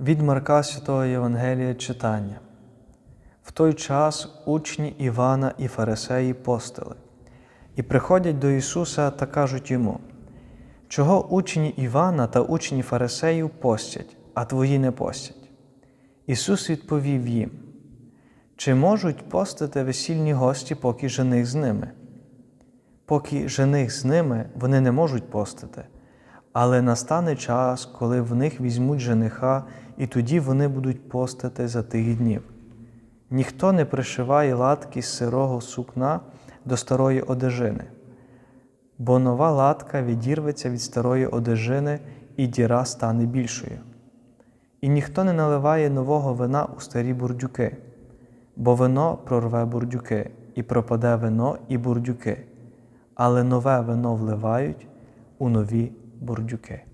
Від Марка Святого Євангелія читання. В той час учні Івана і Фарисеї постили, і приходять до Ісуса та кажуть йому: Чого учні Івана та учні Фарисеїв постять, а твої не постять? Ісус відповів їм: Чи можуть постити весільні гості, поки жених з ними? Поки жених з ними вони не можуть постити, але настане час, коли в них візьмуть жениха, і тоді вони будуть постити за тих днів. Ніхто не пришиває латки з сирого сукна до старої одежини, бо нова латка відірветься від старої одежини, і діра стане більшою. І ніхто не наливає нового вина у старі бурдюки, бо вино прорве бурдюки, і пропаде вино і бурдюки, але нове вино вливають у нові Burjuke.